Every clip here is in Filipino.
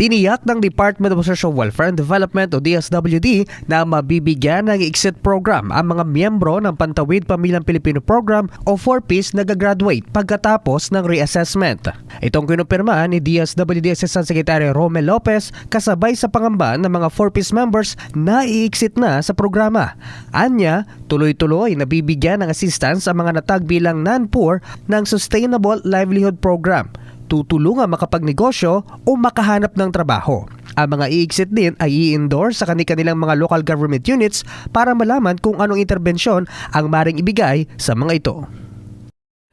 Tiniyak ng Department of Social Welfare and Development o DSWD na mabibigyan ng exit program ang mga miyembro ng Pantawid Pamilyang Pilipino Program o 4Ps na gagraduate pagkatapos ng reassessment. Itong kinumpirma ni DSWD Assistant Secretary Romel Lopez kasabay sa pangamba ng mga 4Ps members na i-exit na sa programa. Anya, tuloy-tuloy na bibigyan ng assistance ang mga natag bilang non-poor ng Sustainable Livelihood Program tutulungan makapagnegosyo o makahanap ng trabaho. Ang mga i-exit din ay i-endorse sa kanilang mga local government units para malaman kung anong interbensyon ang maring ibigay sa mga ito.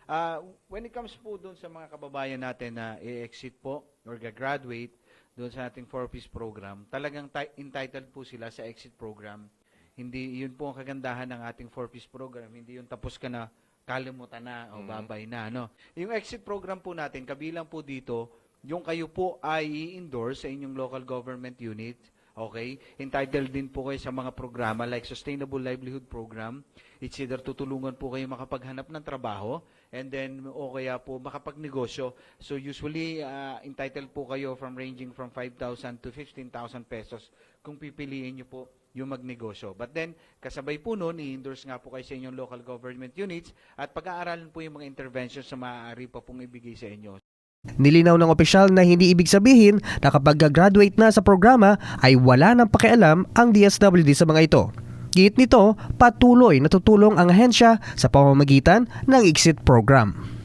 Ah, when it comes po doon sa mga kababayan natin na i-exit po or graduate doon sa ating 4-piece program, talagang ti- entitled po sila sa exit program. Hindi, yun po ang kagandahan ng ating 4-piece program. Hindi yung tapos ka na, kalimutan na o babay na. No? Yung exit program po natin, kabilang po dito, yung kayo po ay i-endorse sa inyong local government unit, Okay? Entitled din po kayo sa mga programa like Sustainable Livelihood Program. It's either tutulungan po kayo makapaghanap ng trabaho and then o kaya po makapagnegosyo. So usually uh, entitled po kayo from ranging from 5,000 to 15,000 pesos kung pipiliin nyo po yung magnegosyo. But then, kasabay po noon, i-endorse nga po kayo sa inyong local government units at pag-aaralan po yung mga interventions na maaari pa pong ibigay sa inyo. Nilinaw ng opisyal na hindi ibig sabihin na kapag graduate na sa programa ay wala nang pakialam ang DSWD sa mga ito. Git nito, patuloy na tutulong ang ahensya sa pamamagitan ng exit program.